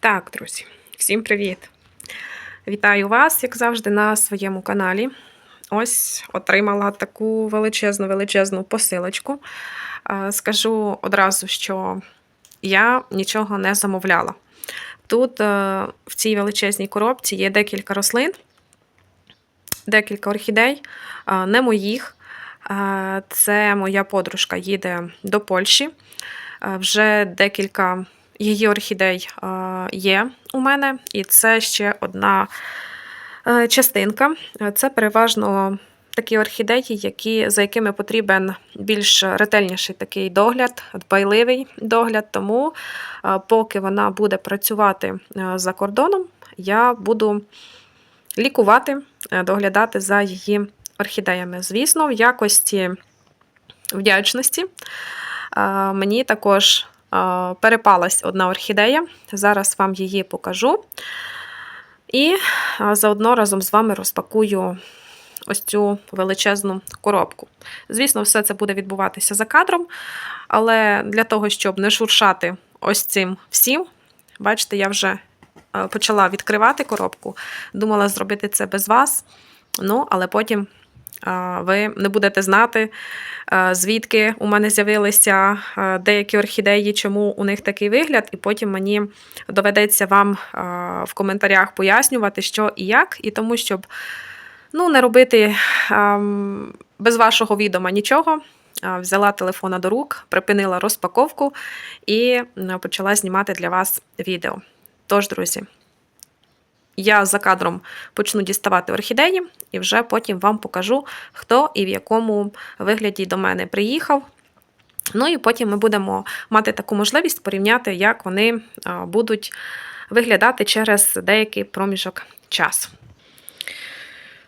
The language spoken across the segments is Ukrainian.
Так, друзі, всім привіт! Вітаю вас, як завжди, на своєму каналі. Ось отримала таку величезну величезну посилочку. Е, Скажу одразу, що я нічого не замовляла. Тут е, в цій величезній коробці є декілька рослин, декілька орхідей, е, не моїх. Це моя подружка їде до Польщі. Вже декілька її орхідей е, є у мене, і це ще одна е, частинка. Це переважно такі орхідеї, які, за якими потрібен більш ретельніший такий догляд, дбайливий догляд. Тому, е, поки вона буде працювати за кордоном, я буду лікувати, доглядати за її орхідеями. Звісно, в якості вдячності мені також перепалась одна орхідея. Зараз вам її покажу. І заодно разом з вами розпакую ось цю величезну коробку. Звісно, все це буде відбуватися за кадром, але для того, щоб не шуршати ось цим всім, бачите, я вже е, почала відкривати коробку. Думала зробити це без вас. Ну, але потім ви не будете знати, е, звідки у мене з'явилися е, деякі орхідеї, чому у них такий вигляд, і потім мені доведеться вам е, в коментарях пояснювати, що і як, і тому, щоб ну, не робити ем, без вашого відома нічого. Взяла телефона до рук, припинила розпаковку і почала знімати для вас відео. Тож, друзі, я за кадром почну діставати орхідеї, і вже потім вам покажу, хто і в якому вигляді до мене приїхав. Ну і потім ми будемо мати таку можливість порівняти, як вони будуть виглядати через деякий проміжок часу.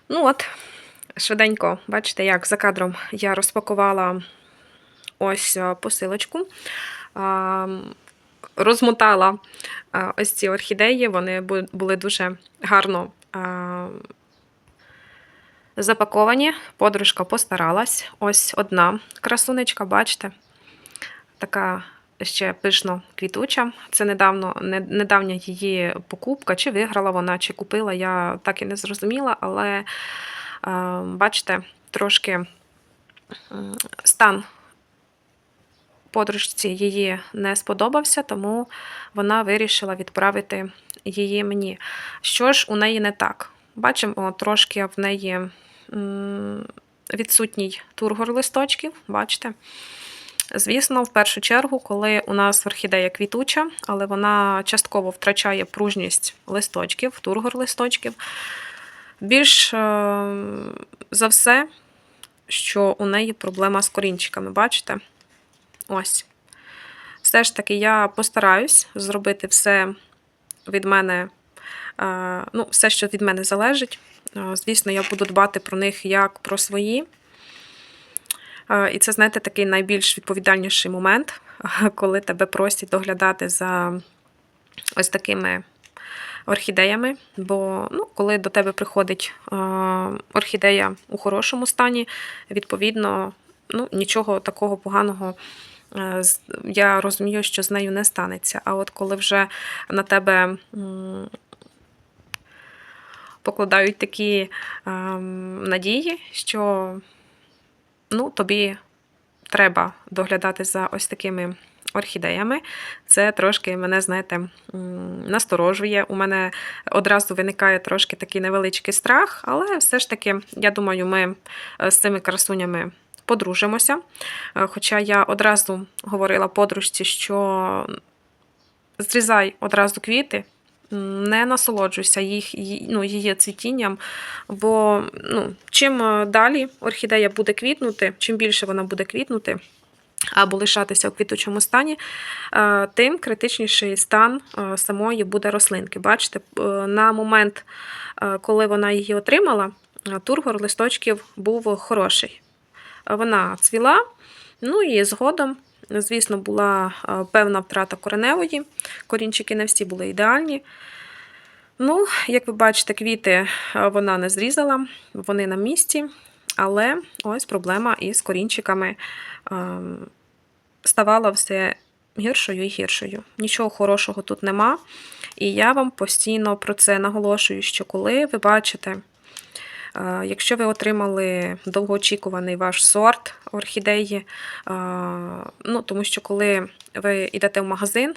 Ну от, швиденько, бачите, як за кадром я розпакувала ось посилочку. Розмотала ось ці орхідеї, вони були дуже гарно запаковані. Подружка постаралась. Ось одна красунечка, бачите, така ще пишно квітуча. Це недавно, недавня її покупка, чи виграла вона, чи купила, я так і не зрозуміла, але бачите, трошки стан подружці її не сподобався, тому вона вирішила відправити її мені. Що ж у неї не так? Бачимо, трошки в неї відсутній тургор листочків, бачите? Звісно, в першу чергу, коли у нас орхідея квітуча, але вона частково втрачає пружність листочків, тургор листочків. Більш е, за все, що у неї проблема з корінчиками, бачите? Ось. Все ж таки, я постараюсь зробити все від мене, е, ну, все, що від мене залежить. Е, Звісно, я буду дбати про них як про свої. Е, І це, знаєте, такий найбільш відповідальніший момент, коли тебе просять доглядати за ось такими орхідеями. Бо ну, коли до тебе приходить орхідея у хорошому стані, відповідно, ну, нічого такого поганого. Е, Я розумію, що з нею не станеться. А от коли вже на тебе покладають такі ем, надії, що ну, тобі треба доглядати за ось такими орхідеями. Це трошки мене, знаєте, насторожує. У мене одразу виникає трошки такий невеличкий страх, але все ж таки, я думаю, ми е, з цими красунями подружимося. Е, Хоча я одразу говорила подружці, що зрізай одразу квіти. Не насолоджуйся їх, ну, її цвітінням, бо ну, чим е, далі орхідея буде квітнути, чим більше вона буде квітнути або лишатися у квітучому стані, е, тим критичніший стан самої буде рослинки. Бачите, на момент, коли вона її отримала, тургор листочків був хороший. Е, Вона цвіла, ну і згодом, звісно, була е, певна втрата кореневої. Корінчики не всі були ідеальні. Ну, як ви бачите, квіти е, вона не зрізала, вони на місці, але ось проблема із корінчиками ем, ставала все гіршою і гіршою. Нічого хорошого тут нема. І я вам постійно про це наголошую, що коли ви бачите. Якщо ви отримали довгоочікуваний ваш сорт орхідеї, ну тому що коли ви йдете в магазин,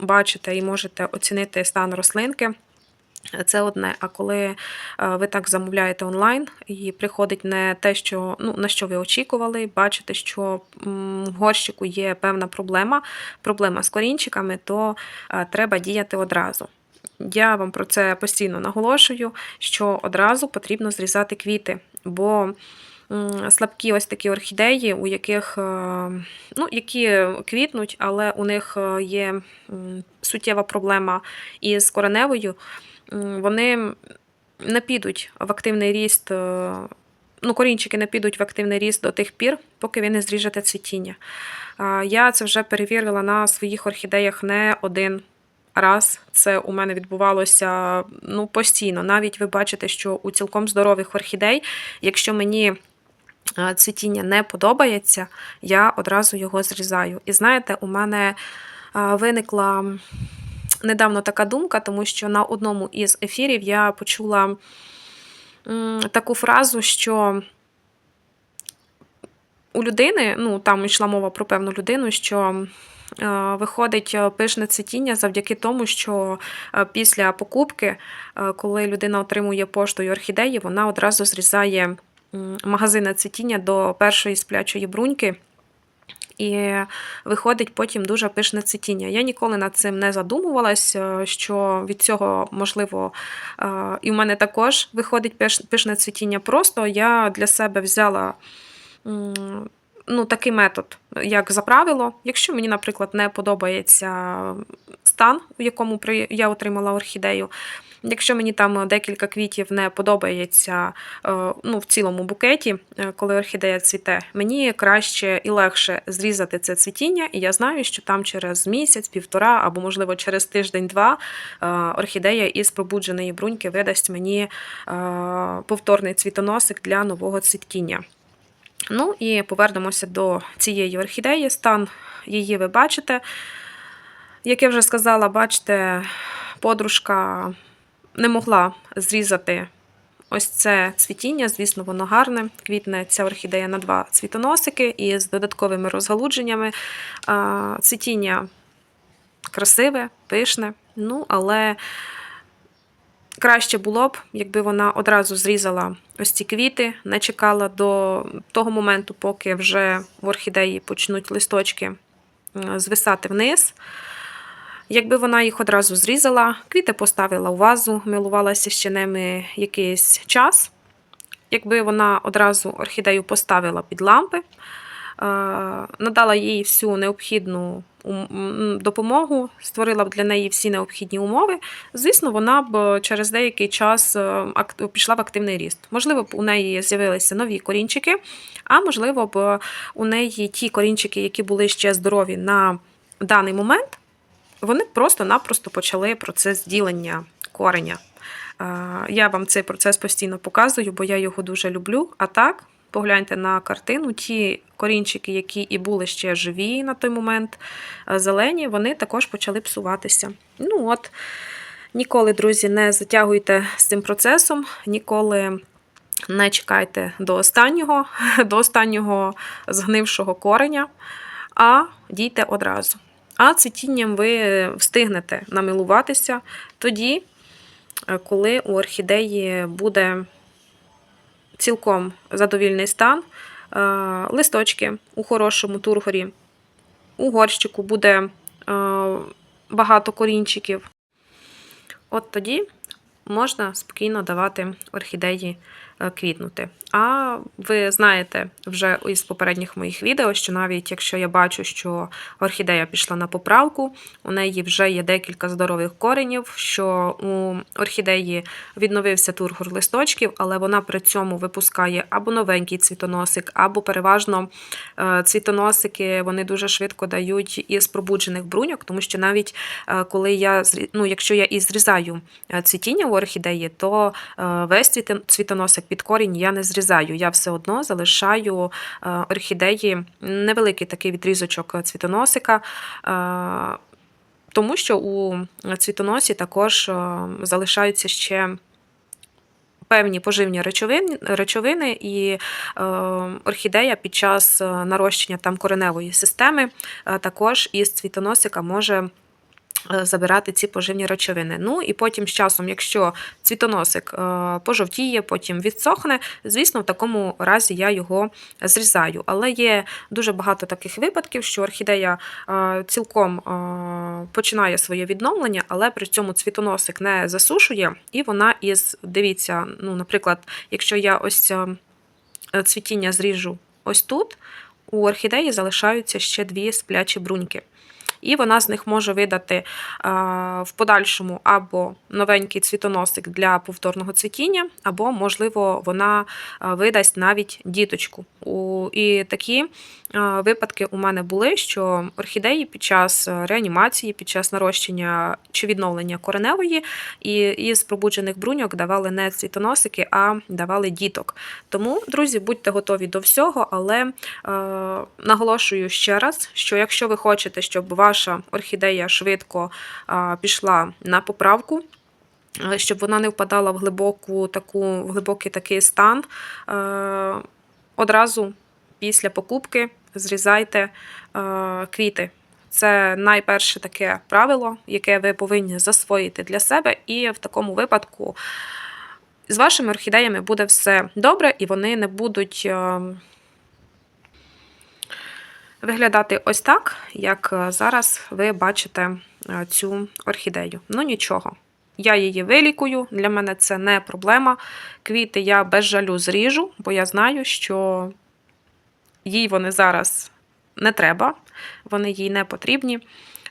бачите і можете оцінити стан рослинки. Це одне. А коли ви так замовляєте онлайн і приходить не те, що ну на що ви очікували, бачите, що в горщику є певна проблема, проблема з корінчиками, то треба діяти одразу. Я вам про це постійно наголошую, що одразу потрібно зрізати квіти, бо слабкі ось такі орхідеї, у яких е, ну, які квітнуть, але у них е, є суттєва проблема із кореневою, вони не підуть в активний ріст. е, Ну, корінчики не підуть в активний ріст до тих пір, поки ви не зріжете цвітіння. Я це вже перевірила на своїх орхідеях не один раз. Це у мене відбувалося ну, постійно. Навіть ви бачите, що у цілком здорових орхідей, якщо мені цвітіння не подобається, я одразу його зрізаю. І знаєте, у мене виникла недавно така думка, тому що на одному із ефірів я почула таку фразу, що у людини, ну там йшла мова про певну людину, що виходить е, пишне цвітіння завдяки тому, що е, після покупки, е, коли людина отримує поштою орхідеї, вона одразу зрізає м, магазинне цвітіння до першої сплячої бруньки. І виходить потім дуже пишне цвітіння. Я ніколи над цим не задумувалась, е, що від цього можливо, е, і в мене також виходить пишне цвітіння. Просто я для себе взяла ну, такий метод, як за правило. Якщо мені, наприклад, не подобається стан, у якому я отримала орхідею. Якщо мені там декілька квітів не подобається е, ну, в цілому букеті, е, коли орхідея цвіте, мені краще і легше зрізати це цвітіння, і я знаю, що там через місяць, півтора або, можливо, через тиждень-два е, орхідея із пробудженої бруньки видасть мені повторний цвітоносик для нового цвітіння. Ну і повернемося до цієї орхідеї. Стан її ви бачите. Як я вже сказала, бачите, подружка не могла зрізати ось це цвітіння. Звісно, воно гарне. Квітне ця орхідея на два цвітоносики із додатковими розгалудженнями. Цвітіння красиве, пишне, ну, але краще було б, якби вона одразу зрізала ось ці квіти, не чекала до того моменту, поки вже в орхідеї почнуть листочки звисати вниз. Якби вона їх одразу зрізала, квіти поставила у вазу, милувалася ще ними якийсь час. Якби вона одразу орхідею поставила під лампи, надала їй всю необхідну допомогу, створила б для неї всі необхідні умови, звісно, вона б через деякий час е, пішла в активний ріст. Можливо, б у неї з'явилися нові корінчики, а можливо б у неї ті корінчики, які були ще здорові на даний момент, вони просто-напросто почали процес ділення кореня. Е, Я вам цей процес постійно показую, бо я його дуже люблю. А так, погляньте на картину, ті корінчики, які і були ще живі на той момент, е, зелені, вони також почали псуватися. Ну от, ніколи, друзі, не затягуйте з цим процесом, ніколи. Не чекайте до останнього, до останнього згнившого кореня, а дійте одразу. А цвітінням ви встигнете намилуватися тоді, е, коли у орхідеї буде цілком задовільний стан, е, листочки у хорошому тургорі, у горщику буде е, багато корінчиків. От тоді можна спокійно давати орхідеї квітнути. А ви знаєте вже із попередніх моїх відео, що навіть якщо я бачу, що орхідея пішла на поправку, у неї вже є декілька здорових коренів, що у орхідеї відновився тургор листочків, але вона при цьому випускає або новенький цвітоносик, або переважно е, цвітоносики вони дуже швидко дають із пробуджених бруньок, тому що навіть е, коли я ну, якщо я і зрізаю е, цвітіння у орхідеї, то е, весь цвітоносик під корінь я не зрізаю. Я все одно залишаю е, орхідеї невеликий такий відрізочок цвітоносика. е, тому що у цвітоносі також е, залишаються ще певні поживні речовини, речовини і орхідея під час нарощення там кореневої системи також із цвітоносика може. Е, Забирати ці поживні речовини. Ну і потім з часом, якщо цвітоносик е, пожовтіє, потім відсохне, звісно, в такому разі я його зрізаю. Але є дуже багато таких випадків, що орхідея е, цілком починає своє відновлення, але при цьому цвітоносик не засушує, і вона із, дивіться, ну, наприклад, якщо я ось цвітіння зріжу ось тут, у орхідеї залишаються ще дві сплячі бруньки. І вона з них може видати е, в подальшому або новенький цвітоносик для повторного цвітіння, або, можливо, вона е, видасть навіть діточку. І такі випадки у мене були, що орхідеї під час е, реанімації, під час нарощення чи відновлення кореневої, і із пробуджених бруньок давали не цвітоносики, а давали діток. Тому, друзі, будьте готові до всього, але е, наголошую ще раз, що якщо ви хочете, щоб ваша орхідея швидко е, пішла на поправку, е, щоб вона не впадала в глибоку таку, в глибокий такий стан, е, одразу після покупки зрізайте е, квіти. Це найперше таке правило, яке ви повинні засвоїти для себе, і в такому випадку з вашими орхідеями буде все добре, і вони не будуть е, виглядати ось так, як е, зараз ви бачите цю орхідею. Ну нічого. Я її вилікую, для мене це не проблема. Квіти я без жалю зріжу, бо я знаю, що їй вони зараз не треба, вони їй не потрібні.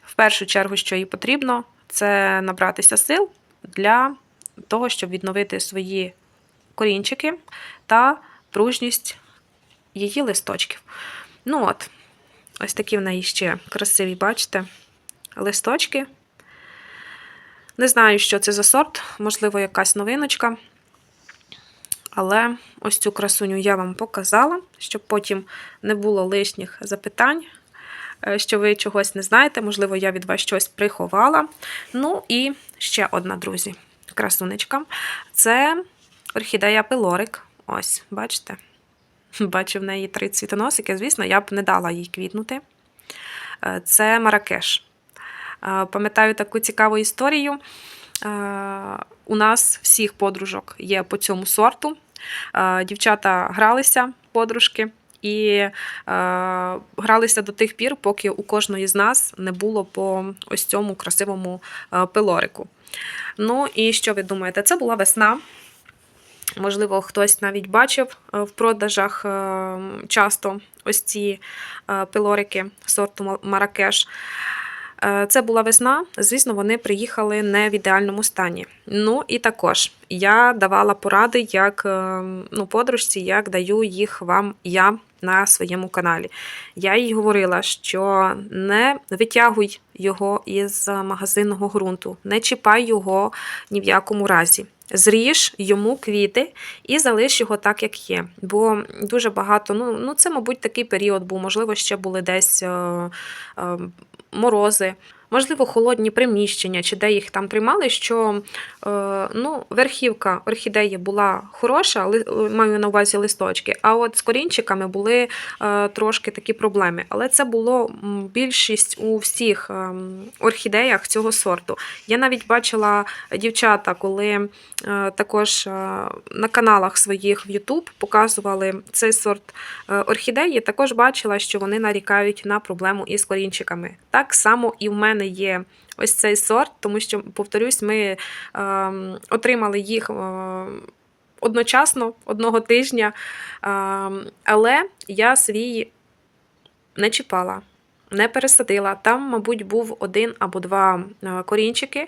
В першу чергу, що їй потрібно, це набратися сил для того, щоб відновити свої корінчики та пружність її листочків. Ну от, ось такі в неї ще красиві, бачите, листочки. Не знаю, що це за сорт, можливо, якась новиночка. Але ось цю красуню я вам показала, щоб потім не було лишніх запитань, е, що ви чогось не знаєте, можливо, я від вас щось приховала. Ну і ще одна, друзі, красунечка. Це орхідея пилорик. Ось, бачите? Бачу в неї три цвітоносики. Звісно, я б не дала їй квітнути. Е, Це Маракеш. Е, Пам'ятаю таку цікаву історію. У нас всіх подружок є по цьому сорту. Е, Дівчата гралися, подружки, і е, гралися до тих пір, поки у кожної з нас не було по ось цьому красивому е, пилорику. Ну і що ви думаєте? Це була весна. Можливо, хтось навіть бачив е, в продажах е, часто ось ці е, пилорики сорту Маракеш. Е, Це була весна. Звісно, вони приїхали не в ідеальному стані. Ну і також я давала поради, як е, ну, подружці, як даю їх вам я на своєму каналі. Я їй говорила, що не витягуй його із магазинного ґрунту, не чіпай його ні в якому разі. Зріж йому квіти і залиш його так, як є. Бо дуже багато, ну, ну це, мабуть, такий період був, можливо, ще були десь е, е, морози, можливо, холодні приміщення, чи де їх там тримали, що е, ну, верхівка орхідеї була хороша, маю на увазі листочки, а от з корінчиками були е, трошки такі проблеми. Але це було більшість у всіх е, орхідеях цього сорту. Я навіть бачила дівчата, коли е, також е, на каналах своїх в YouTube показували цей сорт е, орхідеї, також бачила, що вони нарікають на проблему із корінчиками. Так само і в мене є ось цей сорт, тому що, повторюсь, ми е, отримали їх. Е, Одночасно одного тижня, е, але я свій не чіпала, не пересадила. Там, мабуть, був один або два е, корінчики е,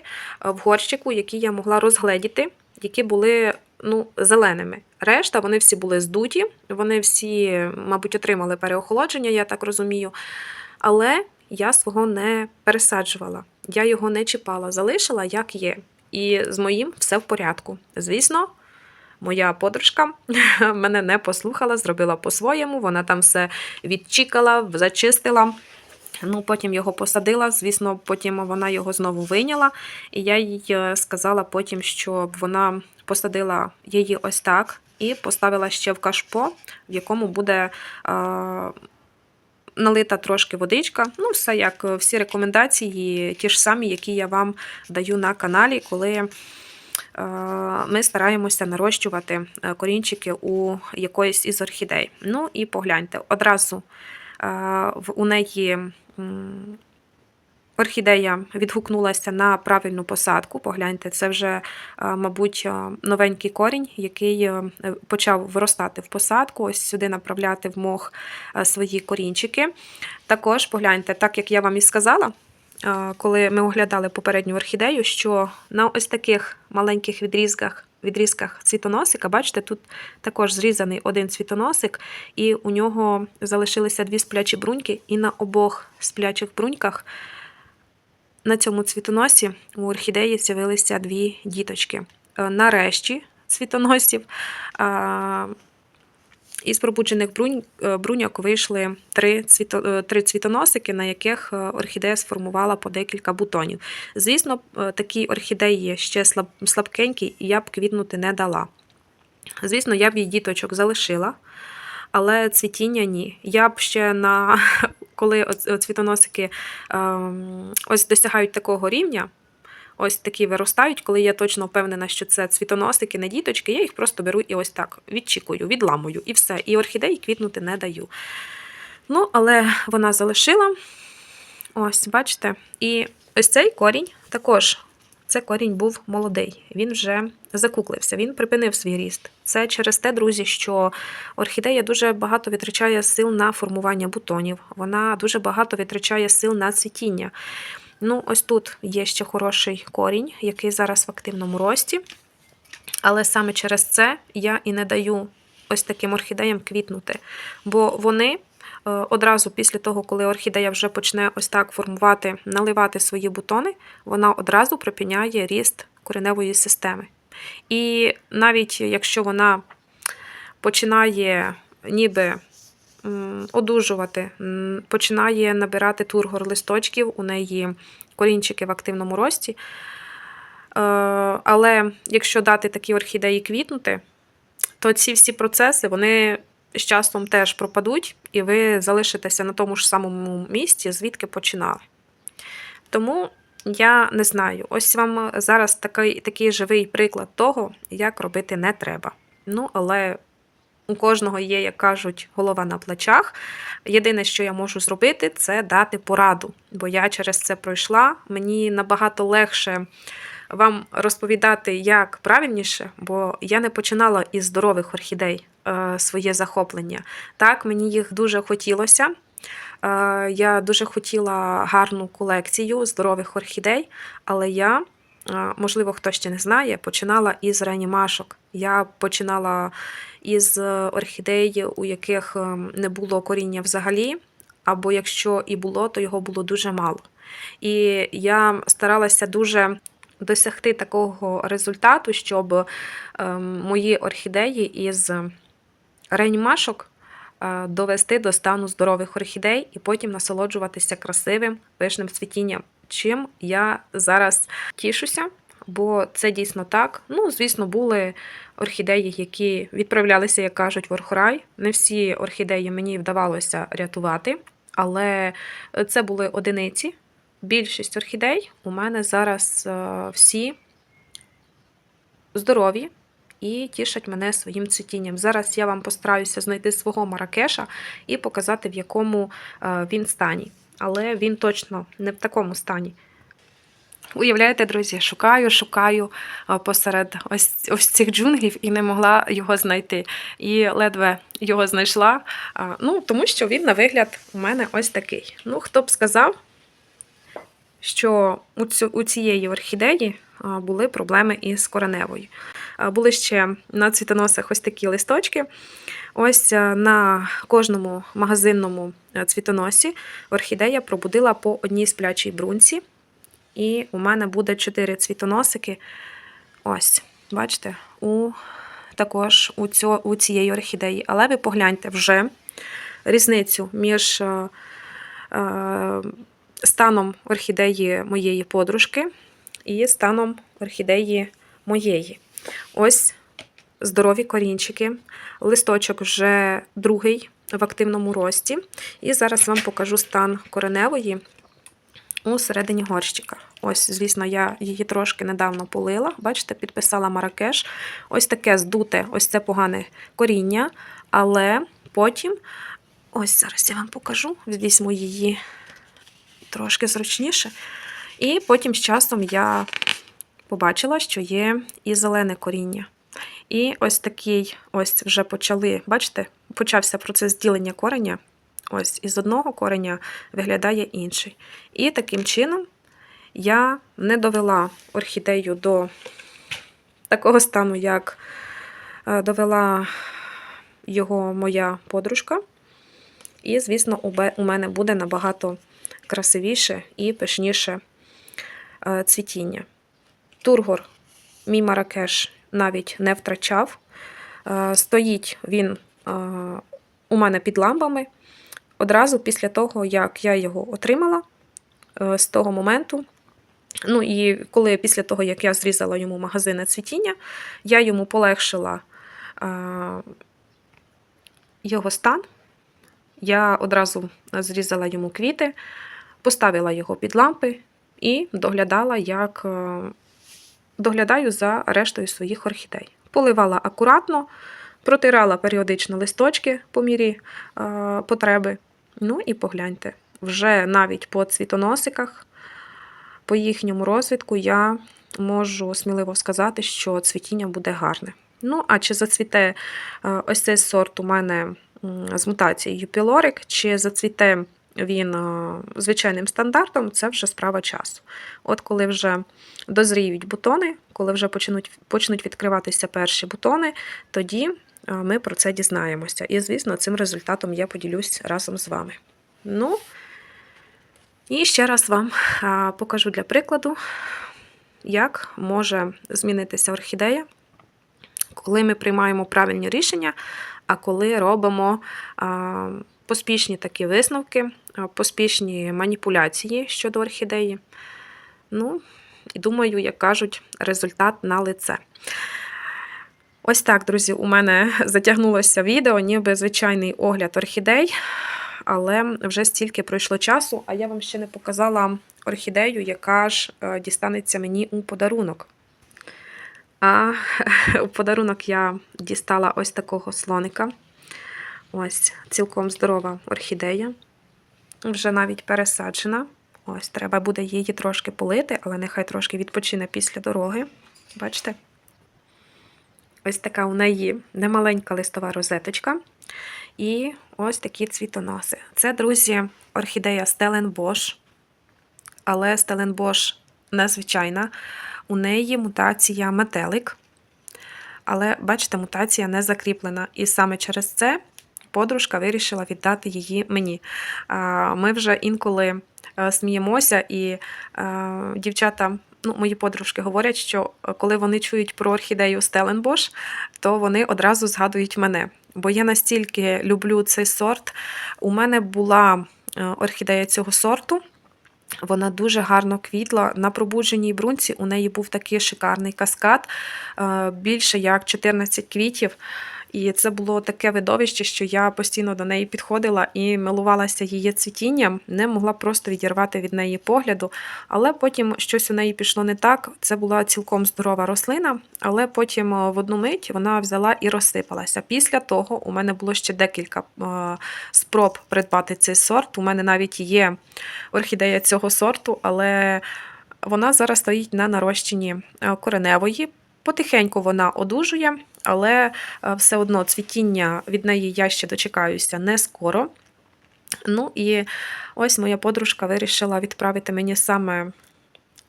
в горщику, які я могла розгледіти, які були ну, зеленими. Решта вони всі були здуті, вони всі, мабуть, отримали переохолодження, я так розумію. Але я свого не пересаджувала, я його не чіпала, залишила як є. І з моїм все в порядку. Звісно, моя подружка мене не послухала, зробила по-своєму. Вона там все відчікала, зачистила. Ну, потім його посадила. Звісно, потім вона його знову вийняла. І я їй е, сказала потім, щоб вона посадила її ось так і поставила ще в кашпо, в якому буде. Е, Налита трошки водичка, ну, все як е, всі рекомендації, ті ж самі, які я вам даю на каналі, коли е, ми стараємося нарощувати е, корінчики у якоїсь із орхідей. Ну і погляньте, одразу у неї орхідея відгукнулася на правильну посадку. Погляньте, це вже, е, мабуть, е, новенький корінь, який е, почав виростати в посадку. Ось сюди направляти в мох свої корінчики. Також погляньте, так як я вам і сказала, коли ми оглядали попередню орхідею, що на ось таких маленьких відрізках. Відрізках цвітоносика, бачите, тут також зрізаний один цвітоносик, і у нього залишилися дві сплячі бруньки, і на обох сплячих бруньках на цьому цвітоносі у орхідеї з'явилися дві діточки. Е, Нарешті цвітоносів із пробуджених е, бруньок вийшли три, е, три цвітоносики, на яких орхідея сформувала по декілька бутонів. Звісно, такі орхідеї ще слабкенькі, і я б квітнути не дала. Звісно, я б їй діточок залишила, але цвітіння ні. Я б ще на коли цвітоносики ем, ось досягають такого рівня, ось такі виростають, коли я точно впевнена, що це цвітоносики, не діточки, я їх просто беру і ось так відчікую, відламую, і все. І орхідеї квітнути не даю. Ну, але вона залишила. Ось, бачите. І ось цей корінь також. Це корінь був молодий, він вже закуклився, він припинив свій ріст. Це через те, друзі, що орхідея дуже багато витрачає сил на формування бутонів, вона дуже багато витрачає сил на цвітіння. Ну, ось тут є ще хороший корінь, який зараз в активному рості. Але саме через це я і не даю ось таким орхідеям квітнути. Бо вони одразу після того, коли орхідея вже почне ось так формувати, наливати свої бутони, вона одразу припиняє ріст кореневої системи. І навіть якщо вона починає ніби одужувати, починає набирати тургор листочків, у неї корінчики в активному рості. Е, Але якщо дати такі орхідеї квітнути, то ці всі процеси вони з часом теж пропадуть, і ви залишитеся на тому ж самому місці, звідки починали. Тому я не знаю. Ось вам зараз такий, такий живий приклад того, як робити не треба. Ну, але у кожного є, як кажуть, голова на плечах. Єдине, що я можу зробити, це дати пораду. Бо я через це пройшла. Мені набагато легше вам розповідати, як правильніше, бо я не починала із здорових орхідей е, своє захоплення. Так, мені їх дуже хотілося. Е, Я дуже хотіла гарну колекцію здорових орхідей, але я, е, можливо, хто ще не знає, починала із реанімашок. Я починала із орхідей, у яких не було коріння взагалі, або якщо і було, то його було дуже мало. І я старалася дуже досягти такого результату, щоб ем, мої орхідеї із реанімашок е, довести до стану здорових орхідей і потім насолоджуватися красивим пишним цвітінням. Чим я зараз тішуся, бо це дійсно так. Ну, звісно, були орхідеї, які відправлялися, як кажуть, в орхрай. Не всі орхідеї мені вдавалося рятувати, але це були одиниці. Більшість орхідей у мене зараз е, всі здорові і тішать мене своїм цвітінням. Зараз я вам постараюся знайти свого маракеша і показати, в якому е, він стані. Але він точно не в такому стані. Уявляєте, друзі, шукаю, шукаю е, посеред ось, ось цих джунглів і не могла його знайти. І ледве його знайшла. Ну, тому що він на вигляд у мене ось такий. Ну, хто б сказав, що у, цієї орхідеї були проблеми із кореневою. Були ще на цвітоносах ось такі листочки. Ось на кожному магазинному цвітоносі орхідея пробудила по одній сплячій брунці. І у мене буде 4 цвітоносики. Ось, бачите, у, також у, цьо, у цієї орхідеї. Але ви погляньте вже різницю між е, е, станом орхідеї моєї подружки і станом орхідеї моєї. Ось здорові корінчики. Листочок вже другий в активному рості. І зараз вам покажу стан кореневої у середині горщика. Ось, звісно, я її трошки недавно полила. Бачите, підписала маракеш. Ось таке здуте, ось це погане коріння, але потім, ось зараз я вам покажу, візьму її трошки зручніше. І потім з часом я побачила, що є і зелене коріння. І ось такий, ось вже почали, бачите, почався процес ділення кореня. Ось із одного кореня виглядає інший. І таким чином я не довела орхідею до такого стану, як е, довела його моя подружка. І, звісно, у мене буде набагато красивіше і пишніше е, цвітіння. Тургор, мій маракеш, навіть не втрачав. Е, Стоїть він е, у мене під лампами. Одразу після того, як я його отримала, з того моменту. Ну і коли після того, як я зрізала йому магазине цвітіння, я йому полегшила його стан. Я одразу зрізала йому квіти, поставила його під лампи і доглядала, як е, доглядаю за рештою своїх орхідей. Поливала акуратно, протирала періодично листочки по мірі е, потреби. Ну і погляньте, вже навіть по цвітоносиках, по їхньому розвитку я можу сміливо сказати, що цвітіння буде гарне. Ну, а чи зацвіте е, ось цей сорт у мене з мутацією пілорик, чи зацвіте він е, звичайним стандартом, це вже справа часу. От коли вже дозріють бутони, коли вже почнуть, почнуть відкриватися перші бутони, тоді е, ми про це дізнаємося. І, звісно, цим результатом я поділюсь разом з вами. Ну, і ще раз вам покажу для прикладу, як може змінитися орхідея, коли ми приймаємо правильні рішення, а коли робимо поспішні такі висновки, поспішні маніпуляції щодо орхідеї. Ну, і думаю, як кажуть, результат на лице. Ось так, друзі, у мене затягнулося відео, ніби звичайний огляд орхідей, але вже стільки пройшло часу, а я вам ще не показала орхідею, яка ж е, дістанеться мені у подарунок. А у подарунок я дістала ось такого слоника. Ось, цілком здорова орхідея. Вже навіть пересаджена. Ось, треба буде її трошки полити, але нехай трошки відпочине після дороги. Бачите? Ось така у неї немаленька листова розеточка. І ось такі цвітоноси. Це, друзі, орхідея Stellenbosch. Але Stellenbosch незвичайна. У неї мутація метелик. Але, бачите, мутація не закріплена. І саме через це подружка вирішила віддати її мені. Ми вже інколи е, сміємося, і е, дівчата, ну, мої подружки говорять, що е, коли вони чують про орхідею Stellenbosch, то вони одразу згадують мене. Бо я настільки люблю цей сорт. У мене була орхідея цього сорту. Вона дуже гарно квітла. На пробудженій брунці у неї був такий шикарний каскад, більше як 14 квітів. І це було таке видовище, що я постійно до неї підходила і милувалася її цвітінням, не могла просто відірвати від неї погляду. Але потім щось у неї пішло не так. Це була цілком здорова рослина, але потім е, в одну мить вона взяла і розсипалася. Після того у мене було ще декілька е, спроб придбати цей сорт. У мене навіть є орхідея цього сорту, але вона зараз стоїть на нарощенні е, кореневої. Потихеньку вона одужує, але е, все одно цвітіння від неї я ще дочекаюся не скоро. Ну і ось моя подружка вирішила відправити мені саме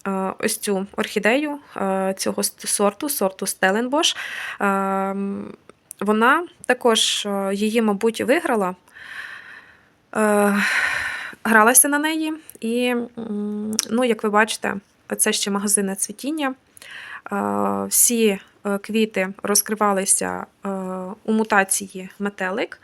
е, ось цю орхідею е, цього сорту, сорту Stellenbosch. Е, Вона також її, мабуть, виграла. Гралася на неї, і, ну, як ви бачите, це ще магазинне цвітіння. Всі квіти розкривалися е, у мутації метелик.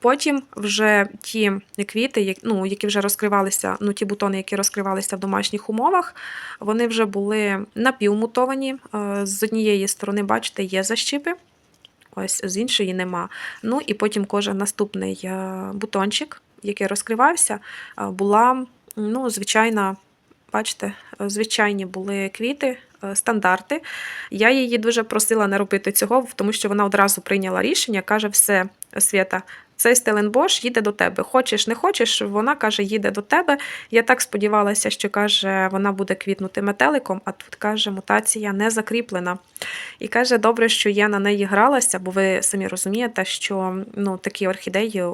Потім вже ті квіти, ну, які вже розкривалися, ну ті бутони, які розкривалися в домашніх умовах, вони вже були напівмутовані. Е, З однієї сторони, бачите, є защіпи, ось з іншої нема. Ну і потім кожен наступний е, бутончик, який розкривався, е, була ну, звичайна, бачите, е, звичайні були квіти. Е, Стандарти. Я її дуже просила не робити цього, тому що вона одразу прийняла рішення, каже: все, Свята, цей Стеленбош їде до тебе. Хочеш, не хочеш, вона каже, їде до тебе. Я так сподівалася, що каже, вона буде квітнути метеликом, а тут каже, мутація не закріплена. І каже, добре, що я на неї гралася, бо ви самі розумієте, що ну, такі орхідеї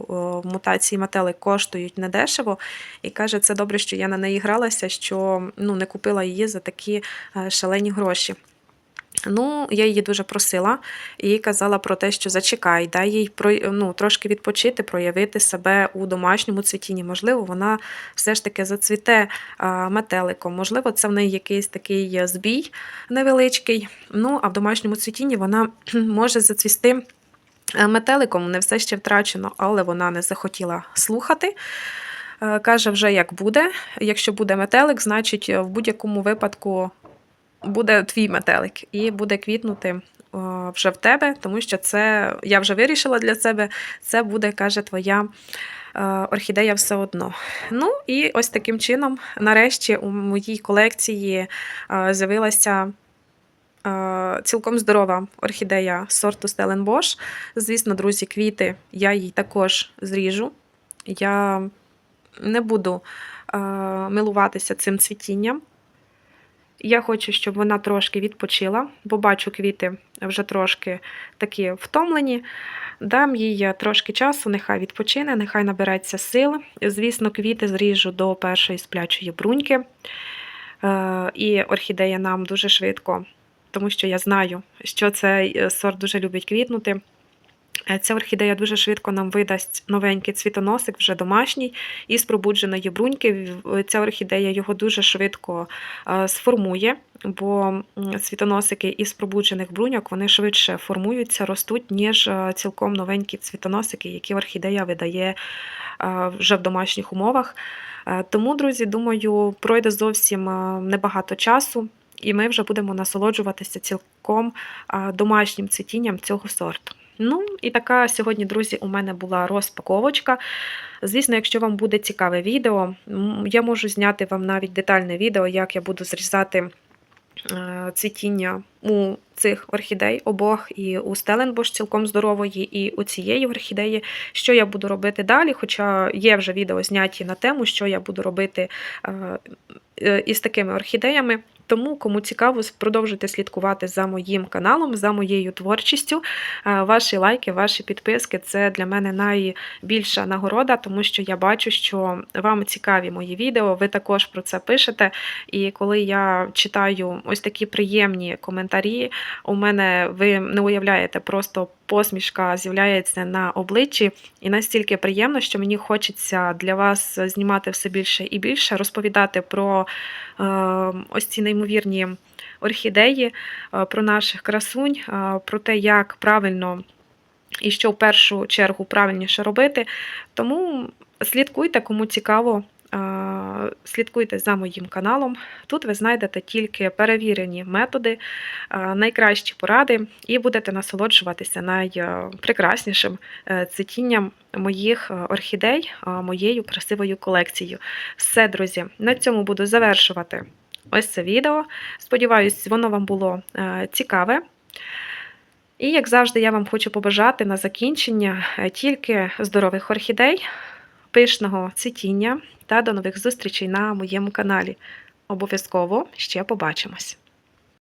мутації метелик коштують недешево. І каже, це добре, що я на неї гралася, що ну, не купила її за такі е, шалені гроші. Ну, я її дуже просила і казала про те, що зачекай, дай їй ну, трошки відпочити, проявити себе у домашньому цвітінні. Можливо, вона все ж таки зацвіте метеликом. Можливо, це в неї якийсь такий е, збій невеличкий. Ну, а в домашньому цвітінні вона може зацвісти е, метеликом. Не все ще втрачено, але вона не захотіла слухати. Е, Каже, вже як буде. Якщо буде метелик, значить в будь-якому випадку буде твій метелик і буде квітнути е, вже в тебе, тому що це я вже вирішила для себе. Це буде, каже, твоя е, орхідея все одно. Ну і ось таким чином, нарешті, у моїй колекції е, з'явилася. Цілком здорова орхідея сорту Stellenbosch. Звісно, друзі, квіти я їй також зріжу. Я не буду милуватися цим цвітінням. Я хочу, щоб вона трошки відпочила, бо бачу квіти вже трошки такі втомлені. Дам їй трошки часу, нехай відпочине, нехай набереться сил. Звісно, квіти зріжу до першої сплячої бруньки. Е, І орхідея нам дуже швидко, тому що я знаю, що цей сорт дуже любить квітнути. Е, Ця орхідея дуже швидко нам видасть новенький цвітоносик, вже домашній, із пробудженої бруньки. Ця орхідея його дуже швидко е, сформує, бо цвітоносики із пробуджених бруньок вони швидше формуються, ростуть, ніж е, цілком новенькі цвітоносики, які орхідея видає вже в домашніх умовах. Тому, друзі, думаю, пройде зовсім небагато часу. І ми вже будемо насолоджуватися цілком домашнім цвітінням цього сорту. Ну, і така сьогодні, друзі, у мене була розпаковочка. Звісно, якщо вам буде цікаве відео, я можу зняти вам навіть детальне відео, як я буду зрізати е, цвітіння у цих орхідей обох, і у Стеленбош цілком здорової, і у цієї орхідеї, що я буду робити далі. Хоча є вже відео зняті на тему, що я буду робити е, е, із такими орхідеями. Тому, кому цікаво, продовжуйте слідкувати за моїм каналом, за моєю творчістю. Е, Ваші лайки, ваші підписки це для мене найбільша нагорода, тому що я бачу, що вам цікаві мої відео. Ви також про це пишете. І коли я читаю ось такі приємні коментарі, у мене ви не уявляєте, просто посмішка з'являється на обличчі, і настільки приємно, що мені хочеться для вас знімати все більше і більше, розповідати про е, ось ці неймовірні орхідеї, е, про наших красунь, е, про те, як правильно і що в першу чергу правильніше робити. Тому слідкуйте, кому цікаво. Слідкуйте за моїм каналом. Тут ви знайдете тільки перевірені методи, найкращі поради, і будете насолоджуватися найпрекраснішим е, цвітінням моїх е, орхідей, моєю красивою колекцією. Все, друзі, на цьому буду завершувати ось це відео. Сподіваюсь, воно вам було е, цікаве. І, як завжди, я вам хочу побажати на закінчення тільки здорових орхідей, пишного цвітіння та до нових зустрічей на моєму каналі. Обов'язково ще побачимось!